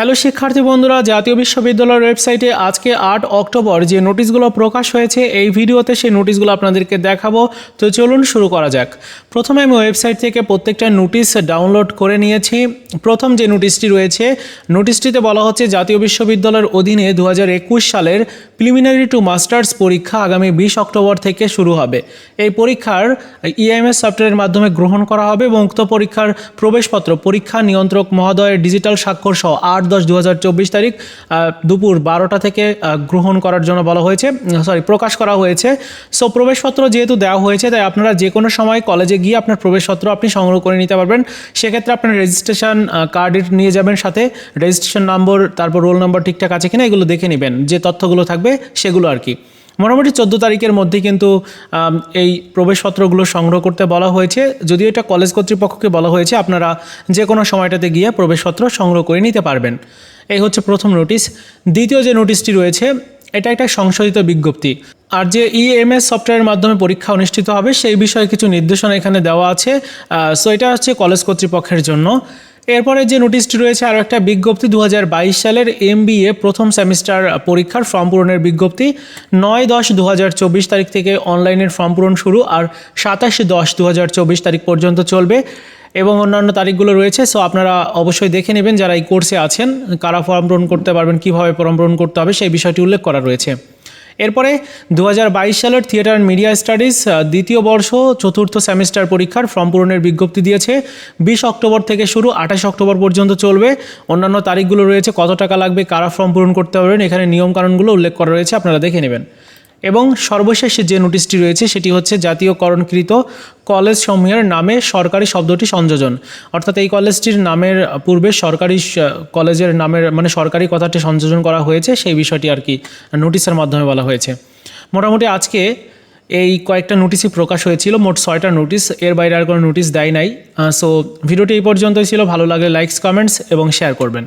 Hello শিক্ষার্থী বন্ধুরা, জাতীয় বিশ্ববিদ্যালয়ের ওয়েবসাইটে আজকে আট অক্টোবর যে নোটিশগুলো প্রকাশ হয়েছে, এই ভিডিওতে সেই নোটিশগুলো আপনাদেরকে দেখাবো। তো চলুন শুরু করা যাক। প্রথমে আমি ওয়েবসাইট থেকে প্রত্যেকটা নোটিশ ডাউনলোড করে নিয়েছি। প্রথম যে নোটিশটি রয়েছে, নোটিশটিতে বলা হচ্ছে, জাতীয় বিশ্ববিদ্যালয়ের অধীনে দু হাজার একুশ সালের প্রিলিমিনারি টু মাস্টার্স পরীক্ষা আগামী বিশ অক্টোবর থেকে শুরু হবে। এই পরীক্ষার ইএমএস সফটওয়্যারের মাধ্যমে গ্রহণ করা হবে এবং উক্ত পরীক্ষার প্রবেশপত্র, পরীক্ষা নিয়ন্ত্রক মহোদয়ের ডিজিটাল স্বাক্ষর সহ আট দশ দু তারিখ দুপুর বারোটা থেকে গ্রহণ করার জন্য বলা হয়েছে সরি প্রকাশ করা হয়েছে। সো প্রবেশপত্র যেহেতু দেওয়া হয়েছে, তাই আপনারা যে কোনো সময় কলেজে গিয়ে আপনার প্রবেশপত্র আপনি সংগ্রহ করে নিতে পারবেন। সেক্ষেত্রে আপনার রেজিস্ট্রেশন কার্ড নিয়ে যাবেন সাথে। রেজিস্ট্রেশন নম্বর তারপর রোল নম্বর ঠিকঠাক আছে কিনা, এগুলো দেখে নেবেন। যে তথ্যগুলো থাকবে, সেগুলো আর কি। মোটামুটি চোদ্দ তারিখের মধ্যে কিন্তু এই প্রবেশপত্রগুলো সংগ্রহ করতে বলা হয়েছে। যদিও এটা কলেজ কর্তৃপক্ষকে বলা হয়েছে, আপনারা যে কোনো সময়টাতে গিয়ে প্রবেশপত্র সংগ্রহ করে নিতে পারবেন। এই হচ্ছে প্রথম নোটিশ। দ্বিতীয় যে নোটিশটি রয়েছে, এটা একটা সংশোধিত বিজ্ঞপ্তি। আর যে ইএমএস সফটওয়্যারের মাধ্যমে পরীক্ষা অনুষ্ঠিত হবে, সেই বিষয়ে কিছু নির্দেশনা এখানে দেওয়া আছে। সো এটা হচ্ছে কলেজ কর্তৃপক্ষের জন্য। এরপরে যে নোটিশটি রয়েছে, আরও একটা বিজ্ঞপ্তি দু হাজার বাইশ সালের এমবিএ প্রথম সেমিস্টার পরীক্ষার ফর্ম পূরণের বিজ্ঞপ্তি। নয় দশ দু তারিখ থেকে অনলাইনের ফর্ম পূরণ শুরু আর সাতাশ দশ দু তারিখ পর্যন্ত চলবে এবং অন্যান্য তারিখগুলো রয়েছে। সো আপনারা অবশ্যই দেখে নেবেন যারা এই কোর্সে আছেন, কারা ফর্ম পূরণ করতে পারবেন, কীভাবে ফর্ম পূরণ করতে হবে, সেই বিষয়টি উল্লেখ করা রয়েছে। এরপরে দু হাজার বাইশ সালের থিয়েটার অ্যান্ড মিডিয়া স্টাডিজ দ্বিতীয় বর্ষ চতুর্থ সেমিস্টার পরীক্ষার ফর্ম পূরণের বিজ্ঞপ্তি দিয়েছে। বিশ অক্টোবর থেকে শুরু আঠাশ অক্টোবর পর্যন্ত চলবে। অন্যান্য তারিখগুলো রয়েছে, কত টাকা লাগবে, কারা ফর্ম পূরণ করতে পারবেন, এখানে নিয়মকানুনগুলো উল্লেখ করা রয়েছে, আপনারা দেখে নেবেন। এবং সর্বশেষ যে নোটিশটি রয়েছে সেটি হচ্ছে জাতীয়করণকৃত কলেজ সমূহের নামে সরকারি শব্দটি সংযোজন। অর্থাৎ এই কলেজটির নামের পূর্বে সরকারি কলেজের নামের মানে সরকারি কথাটি সংযোজন করা হয়েছে, সেই বিষয়টি আর কি নোটিশের মাধ্যমে বলা হয়েছে। মোটামুটি আজকে এই কয়েকটা নোটিশই প্রকাশ হয়েছিল, মোট ছয়টা নোটিশ, এর বাইরে আর কোনো নোটিশ দেয় নাই। সো ভিডিওটি এই পর্যন্তই ছিল, ভালো লাগলে লাইকস কমেন্টস এবং শেয়ার করবেন।